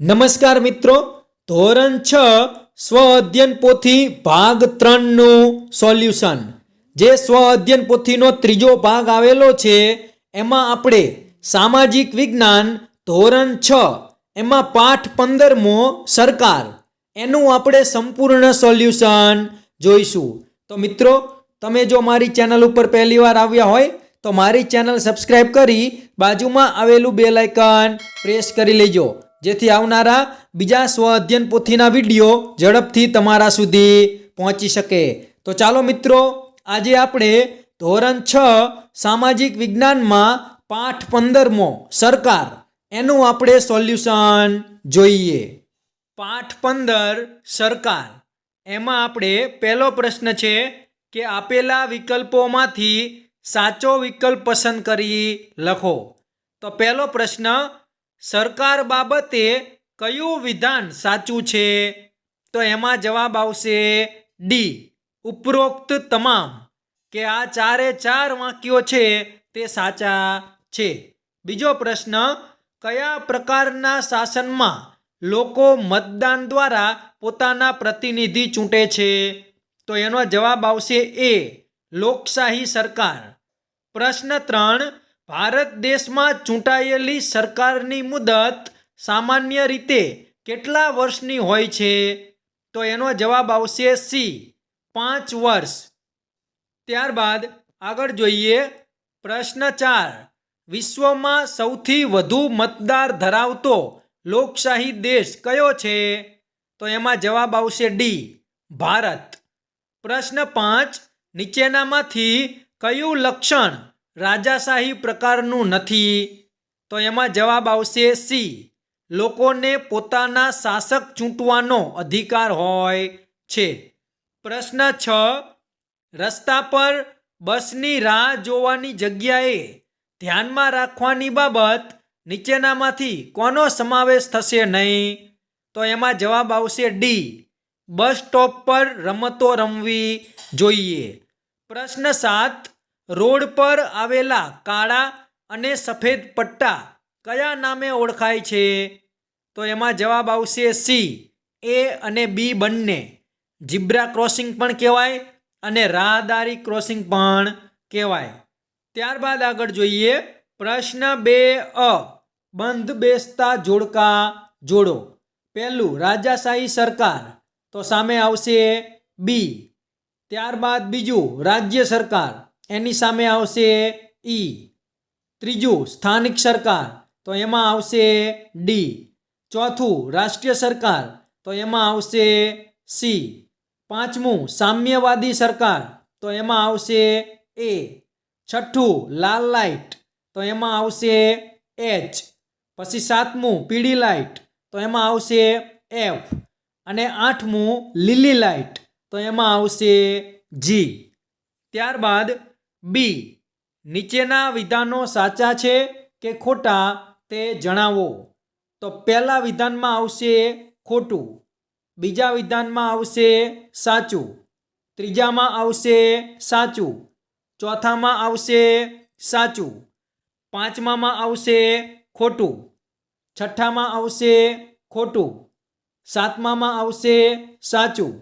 નમસ્કાર મિત્રો, ધોરણ છ, સ્વ અધ્યયન પોથી ભાગ ત્રણનું સોલ્યુશન. જે સ્વ અધ્યયન પોથીનો ત્રીજો ભાગ આવેલો છે, એમાં આપણે સામાજિક વિજ્ઞાન ધોરણ છ, એમાં પાઠ પંદરમો સરકાર. એનું આપણે સંપૂર્ણ સોલ્યુશન જોઈશું. તો મિત્રો, તમે જો મારી ચેનલ ઉપર પહેલી વાર આવ્યા હોય, તો મારી ચેનલ સબસ્ક્રાઈબ કરી બાજુમાં આવેલું બેલ આઇકન પ્રેસ કરી લેજો. જેથી આવનારા બીજા સ્વ અધ્યયન પોથીના વીડિયો ઝડપથી તમારા સુધી પહોંચી શકે. તો ચાલો મિત્રો, આજે આપણે ધોરણ છ, સામાજિક વિજ્ઞાનમાં પાઠ પંદરમો, સરકાર, એનું આપણે સોલ્યુશન જોઈએ. પાઠ પંદર, સરકાર. એમાં આપણે પહેલો પ્રશ્ન છે કે આપેલા વિકલ્પોમાંથી સાચો વિકલ્પ પસંદ કરી લખો. તો પહેલો પ્રશ્ન સરકાર બાબતે કયું વિધાન સાચું છે? તો એમાં જવાબ આવશે ડી. ઉપરોક્ત તમામ કે આ ચારે ચાર વાક્યો છે તે સાચા છે. બીજો પ્રશ્ન, કયા પ્રકારના શાસનમાં લોકો મતદાન દ્વારા પોતાના પ્રતિનિધિ ચૂંટે છે? તો એનો જવાબ આવશે એ. લોકશાહી સરકાર. પ્રશ્ન ત્રણ ભારત દેશમાં ચૂંટાયેલી સરકારની મુદત સામાન્ય રીતે કેટલા વર્ષની હોય છે? તો એનો જવાબ આવશે સી, પાંચ વર્ષ. ત્યારબાદ આગળ જોઈએ પ્રશ્ન ચાર. વિશ્વમાં સૌથી વધુ મતદાર ધરાવતો લોકશાહી દેશ કયો છે? તો એમાં જવાબ આવશે ડી, ભારત. પ્રશ્ન પાંચ. નીચેનામાંથી કયું લક્ષણ રાજાશાહી પ્રકારનું નથી. તો એમાં જવાબ આવશે સી. લોકોને પોતાના શાસક ચૂંટવાનો અધિકાર હોય છે. પ્રશ્ન છ. રસ્તા પર બસની રાહ જોવાની જગ્યાએ ધ્યાનમાં રાખવાની બાબત નીચેનામાંથી કોનો સમાવેશ થશે નહીં? તો એમાં જવાબ આવશે ડી. બસ સ્ટોપ પર રમતો રમવી જોઈએ. પ્રશ્ન સાત. રોડ પર આવેલા કાળા અને સફેદ પટ્ટા કયા નામે ઓળખાય છે? તો એમાં જવાબ આવશે સી, એ અને બી બંને. જીબ્રા ક્રોસિંગ પણ કહેવાય અને રાહદારી ક્રોસિંગ પણ કહેવાય. ત્યારબાદ આગળ જોઈએ. પ્રશ્ન બે, અ. બંધ બેસતા જોડકા જોડો. પહેલું, રાજાશાહી સરકાર. તો સામે આવશે બી. ત્યારબાદ બીજું, રાજ્ય સરકાર. એની સામે આવશે ઈ ત્રીજું, સ્થાનિક સરકાર. તો એમાં આવશે ડી ચોથું, રાષ્ટ્રીય સરકાર. તો એમાં આવશે સી પાંચમું, સામ્યવાદી સરકાર. તો એમાં આવશે એ છઠ્ઠું, લાલ લાઇટ. તો એમાં આવશે એચ પછી સાતમું, પીળી લાઇટ. તો એમાં આવશે એફ અને આઠમું, લીલી લાઇટ. તો એમાં આવશે જી ત્યારબાદ બી. નીચેના વિધાનો સાચા છે કે ખોટા તે જણાવો. તો પહેલા વિધાનમાં આવશે ખોટું, બીજા વિધાનમાં આવશે સાચું, ત્રીજામાં આવશે સાચું, ચોથામાં આવશે સાચું, પાંચમામાં આવશે ખોટું, છઠ્ઠામાં આવશે ખોટું, સાતમામાં આવશે સાચું,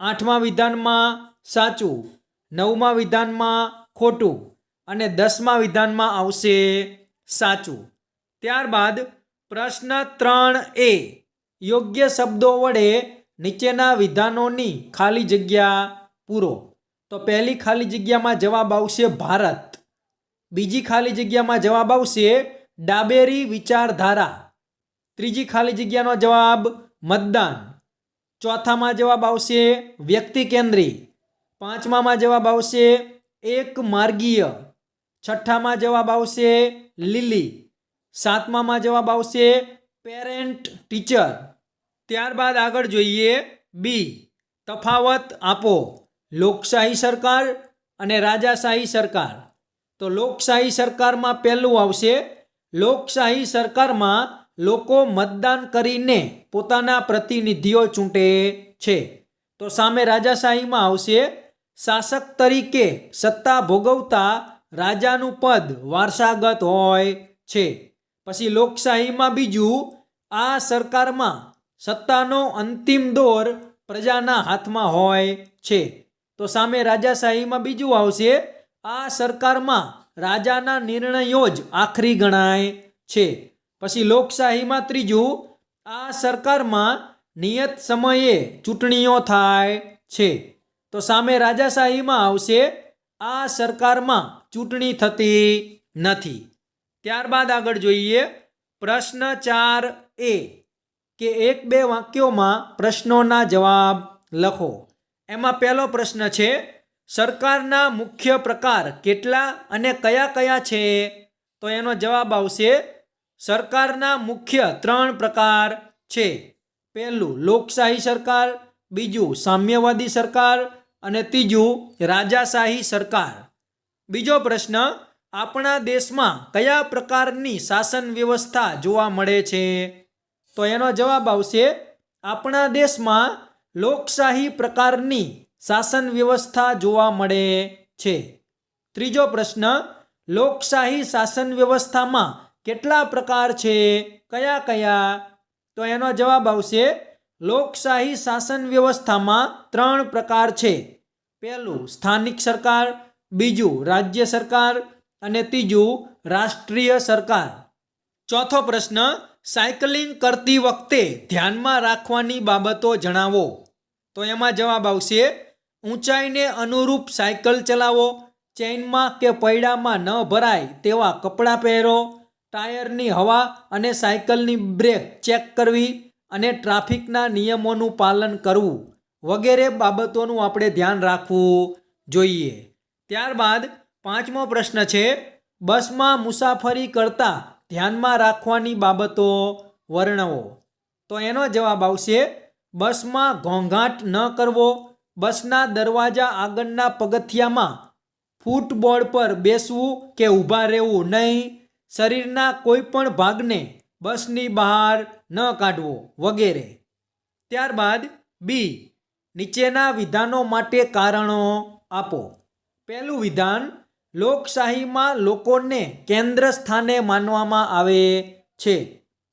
આઠમા વિધાનમાં સાચું, નવમા વિધાનમાં ખોટું અને દસમા વિધાનમાં આવશે સાચું. ત્યારબાદ પ્રશ્ન ત્રણ એ, યોગ્ય શબ્દો વડે નીચેના વિધાનોની ખાલી જગ્યા પૂરો. તો પહેલી ખાલી જગ્યામાં જવાબ આવશે ભારત. બીજી ખાલી જગ્યામાં જવાબ આવશે ડાબેરી વિચારધારા. ત્રીજી ખાલી જગ્યાનો જવાબ મતદાન. ચોથામાં જવાબ આવશે વ્યક્તિ કેન્દ્રી. પાંચમામાં જવાબ આવશે એક માર્ગીય. છઠ્ઠામાં જવાબ આવશે લીલી. સાતમામાં જવાબ આવશે પેરેન્ટ ટીચર. ત્યારબાદ આગળ જોઈએ બી. તફાવત આપો. લોકશાહી સરકાર અને રાજાશાહી સરકાર. તો લોકશાહી સરકારમાં પહેલું આવશે લોકશાહી સરકારમાં લોકો મતદાન કરીને પોતાના પ્રતિનિધિઓ ચૂંટે છે. તો સામે રાજાશાહીમાં આવશે શાસક તરીકે સત્તા ભોગવતા રાજાનું પદ વારસાગત હોય છે. પછી લોકશાહીમાં બીજું, આ સરકારમાં સત્તાનો અંતિમ દોર પ્રજાના હાથમાં હોય છે. તો સામે રાજાશાહીમાં બીજું આવશે, આ સરકારમાં રાજાના નિર્ણયો જ આખરી ગણાય છે. પછી લોકશાહીમાં ત્રીજું, આ સરકારમાં નિયત સમયે ચૂંટણીઓ થાય છે. તો સામે રાજાશાહીમાં આવશે, આ સરકારમાં ચૂંટણી થતી નથી. ત્યારબાદ આગળ જોઈએ, પ્રશ્ન ચાર એ, કે એક બે વાક્યોમાં પ્રશ્નોના જવાબ લખો. એમાં પહેલો પ્રશ્ન છે, સરકારના મુખ્ય પ્રકાર કેટલા અને કયા કયા છે? તો એનો જવાબ આવશે, સરકારના મુખ્ય ત્રણ પ્રકાર છે. પહેલું લોકશાહી સરકાર, બીજું સામ્યવાદી સરકાર અને ત્રીજું, રાજાશાહી સરકાર. બીજો પ્રશ્ન, આપણા દેશમાં કયા પ્રકારની શાસન વ્યવસ્થા જોવા મળે છે? તો એનો જવાબ આવશે, આપણા દેશમાં લોકશાહી પ્રકારની શાસન વ્યવસ્થા જોવા મળે છે. ત્રીજો પ્રશ્ન, લોકશાહી શાસન વ્યવસ્થામાં કેટલા પ્રકાર છે? કયા કયા? તો એનો જવાબ આવશે લોકશાહી શાસન વ્યવસ્થામાં ત્રણ પ્રકાર છે. પહેલું, સ્થાનિક સરકાર, બીજું, રાજ્ય સરકાર અને ત્રીજું, રાષ્ટ્રીય સરકાર. ચોથો પ્રશ્ન, સાયકલિંગ કરતી વખતે ધ્યાનમાં રાખવાની બાબતો જણાવો. તો એમાં જવાબ આવશે, ઊંચાઈને અનુરૂપ સાયકલ ચલાવો ચેઇનમાં કે પૈડામાં ન ભરાય તેવા કપડાં પહેરો, ટાયરની હવા અને સાયકલની બ્રેક ચેક કરવી અને ટ્રાફિકના નિયમોનું પાલન કરવું વગેરે બાબતોનું આપણે ધ્યાન રાખવું જોઈએ. ત્યારબાદ પાંચમો પ્રશ્ન છે, બસમાં મુસાફરી કરતાં ધ્યાનમાં રાખવાની બાબતો વર્ણવો. તો એનો જવાબ આવશે, બસમાં ઘોંઘાટ ન કરવો, બસના દરવાજા આગળના પગથિયામાં ફૂટબોર્ડ પર બેસવું કે ઊભા રહેવું નહીં, શરીરના કોઈ પણ ભાગને બસની બહાર ન કાઢવો વગેરે. ત્યારબાદ બી નીચેના વિધાનો માટે કારણો આપો. પહેલું વિધાન, લોકશાહીમાં લોકોને કેન્દ્ર સ્થાને માનવામાં આવે છે.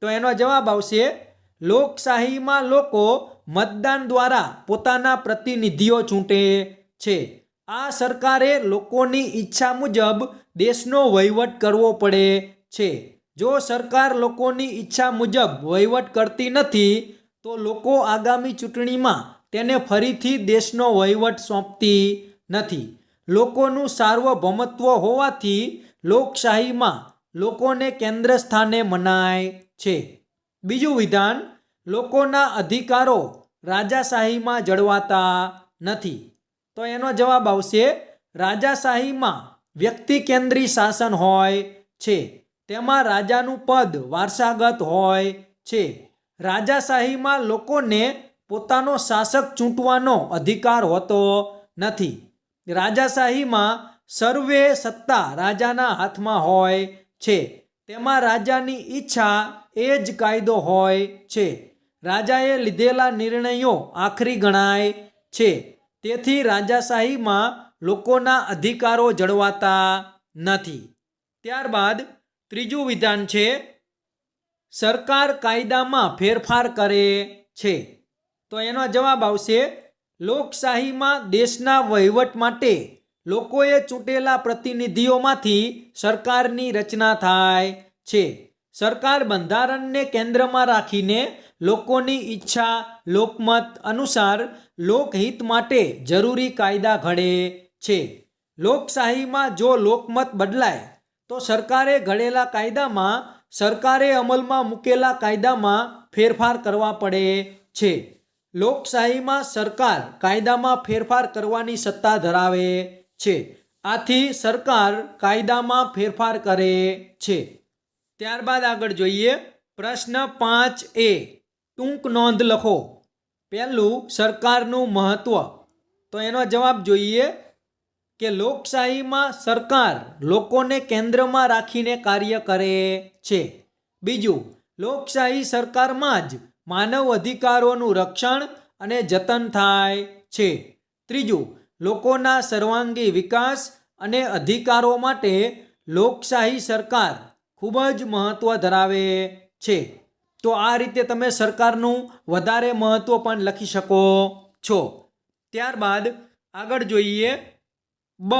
તો એનો જવાબ આવશે, લોકશાહીમાં લોકો મતદાન દ્વારા પોતાના પ્રતિનિધિઓ ચૂંટે છે. આ સરકારે લોકોની ઈચ્છા મુજબ દેશનો વહીવટ કરવો પડે છે. જો સરકાર લોકોની ઈચ્છા મુજબ વહીવટ કરતી નથી, તો લોકો આગામી ચૂંટણીમાં તેને ફરીથી દેશનો વહીવટ સોંપતી નથી. લોકોનું સાર્વભૌમત્વ હોવાથી લોકશાહીમાં લોકોને કેન્દ્ર સ્થાને મનાય છે. બીજું વિધાન, લોકોના અધિકારો રાજાશાહીમાં જળવાતા નથી. તો એનો જવાબ આવશે, રાજાશાહીમાં વ્યક્તિ કેન્દ્રી શાસન હોય છે. તેમાં રાજાનું પદ વારસાગત હોય છે. રાજાશાહીમાં લોકોને પોતાનો શાસક ચૂંટવાનો અધિકાર હોતો નથી. રાજાશાહીમાં સર્વે સત્તા રાજાના હાથમાં હોય છે. તેમાં રાજાની ઈચ્છા એ જ કાયદો હોય છે. રાજાએ લીધેલા નિર્ણયો આખરી ગણાય છે. તેથી રાજાશાહીમાં લોકોના અધિકારો જળવાતા નથી. ત્યારબાદ ત્રીજું વિધાન છે, સરકાર કાયદામાં ફેરફાર કરે છે. તો એનો જવાબ આવશે, લોકશાહીમાં દેશના વહીવટ માટે લોકોએ ચૂંટેલા પ્રતિનિધિઓમાંથી સરકારની રચના થાય છે. સરકાર બંધારણને કેન્દ્રમાં રાખીને લોકોની ઈચ્છા, લોકમત અનુસાર લોકહિત માટે જરૂરી કાયદા ઘડે છે. લોકશાહીમાં જો લોકમત બદલાય તો સરકારે ઘડેલા કાયદામાં, સરકારે અમલમાં મૂકેલા કાયદામાં ફેરફાર કરવા પડે છે. લોકશાહીમાં સરકાર કાયદામાં ફેરફાર કરવાની સત્તા ધરાવે છે. આથી સરકાર કાયદામાં ફેરફાર કરે છે. ત્યારબાદ આગળ જોઈએ. પ્રશ્ન પાંચ એ, ટૂંક નોંધ લખો. પહેલું, સરકારનું મહત્વ. તો એનો જવાબ જોઈએ. કે લોકશાહીમાં સરકાર લોકોને કેન્દ્રમાં રાખીને કાર્ય કરે છે. બીજું, લોકશાહી સરકારમાં જ માનવ અધિકારોનું રક્ષણ અને જતન થાય છે. ત્રીજું, લોકોના સર્વાંગી વિકાસ અને અધિકારો માટે લોકશાહી સરકાર ખૂબ જ મહત્ત્વ ધરાવે છે. તો આ રીતે તમે સરકારનું વધારે મહત્ત્વ પણ લખી શકો છો. ત્યારબાદ આગળ જોઈએ બ,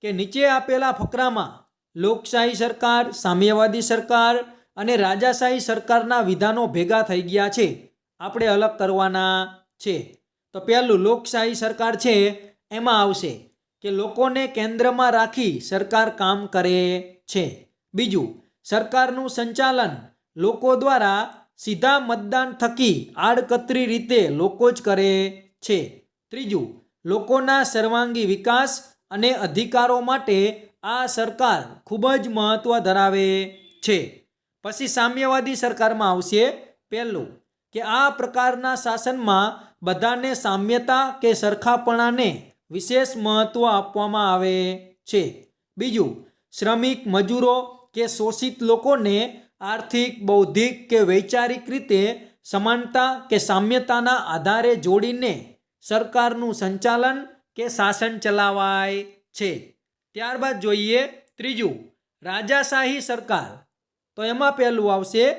કે નીચે આપેલા ફકરામાં લોકશાહી સરકાર, સામ્યવાદી સરકાર અને રાજાશાહી સરકારના વિધાનો ભેગા થઈ ગયા છે. આપણે અલગ કરવાના છે. તો પહેલું લોકશાહી સરકાર છે, એમાં આવશે કે લોકોને કેન્દ્રમાં રાખી સરકાર કામ કરે છે. બીજું, સરકારનું સંચાલન લોકો દ્વારા સીધા મતદાન થકી આડકતરી રીતે લોકો જ કરે છે. ત્રીજું, લોકોના સર્વાંગી વિકાસ અને અધિકારો માટે આ સરકાર ખૂબ જ મહત્ત્વ ધરાવે છે. પછી સામ્યવાદી સરકારમાં આવશે. પહેલું, કે આ પ્રકારના શાસનમાં બધાને સામ્યતા કે સરખાપણાને વિશેષ મહત્ત્વ આપવામાં આવે છે. બીજું, શ્રમિક મજૂરો કે શોષિત લોકોને આર્થિક, બૌદ્ધિક કે વૈચારિક રીતે સમાનતા કે સામ્યતાના આધારે જોડીને સરકારનું સંચાલન કે શાસન ચલાવાય છે. ત્યારબાદ જોઈએ ત્રીજું, રાજાશાહી સરકાર. તો એમાં પહેલું આવશે,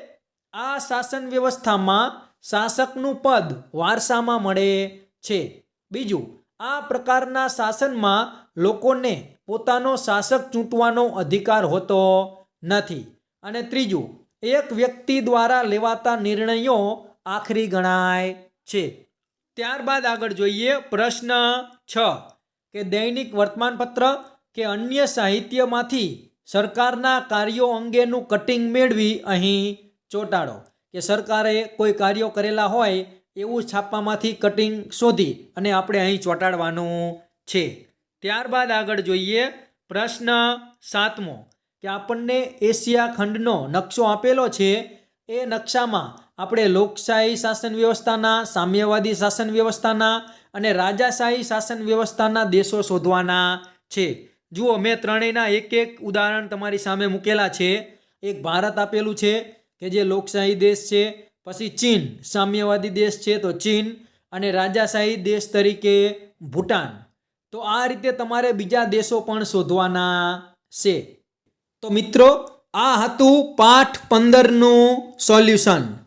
આ શાસન વ્યવસ્થામાં શાસકનું પદ વારસામાં મળે છે. બીજું, આ પ્રકારના શાસનમાં લોકોને પોતાનો શાસક ચૂંટવાનો અધિકાર હોતો નથી. અને ત્રીજું, એક વ્યક્તિ દ્વારા લેવાતા નિર્ણયો આખરી ગણાય છે. ત્યારબાદ આગળ જોઈએ પ્રશ્ન છ, કે દૈનિક વર્તમાનપત્ર કે અન્ય સાહિત્યમાંથી સરકારના કાર્યો અંગેનું કટિંગ મેળવી અહીં ચોંટાડો. કે સરકારે કોઈ કાર્યો કરેલા હોય એવું છાપામાંથી કટિંગ શોધી અને આપણે અહીં ચોંટાડવાનું છે. ત્યારબાદ આગળ જોઈએ પ્રશ્ન સાતમો, કે આપણને એશિયા ખંડનો નકશો આપેલો છે, એ નકશામાં આપણે લોકશાહી શાસન વ્યવસ્થાના, સામ્યવાદી શાસન વ્યવસ્થાના અને રાજાશાહી શાસન વ્યવસ્થાના દેશો શોધવાના છે. જુઓ, મેં ત્રણેયના એક એક ઉદાહરણ તમારી સામે મૂકેલા છે. એક ભારત આપેલું છે કે જે લોકશાહી દેશ છે, પછી ચીન, સામ્યવાદી દેશ છે તો ચીન અને રાજાશાહી દેશ તરીકે ભૂટાન. તો આ રીતે તમારે બીજા દેશો પણ શોધવાના છે. તો મિત્રો, આ હતું પાઠ પંદરનું સોલ્યુશન.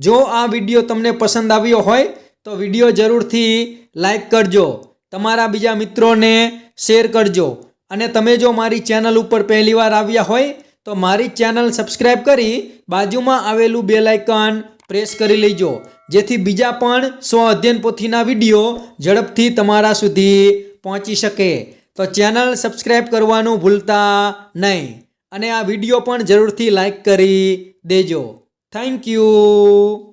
જો આ વીડિયો તમને પસંદ આવ્યો હોય, તો વીડિયો જરૂરથી લાઈક કરજો, તમારા બીજા મિત્રોને શેર કરજો. અને તમે જો મારી ચેનલ ઉપર પહેલીવાર આવ્યા હોય, તો મારી ચેનલ સબસ્ક્રાઈબ કરી બાજુમાં આવેલું બે લાઇકન પ્રેસ કરી લેજો, જેથી બીજા પણ સ્વ અધ્યયન પોથીના વીડિયો ઝડપથી તમારા સુધી પહોંચી શકે. તો ચેનલ સબસ્ક્રાઈબ કરવાનું ભૂલતા નહીં. અને આ વીડિયો પણ જરૂરથી લાઈક કરી દેજો. Thank you.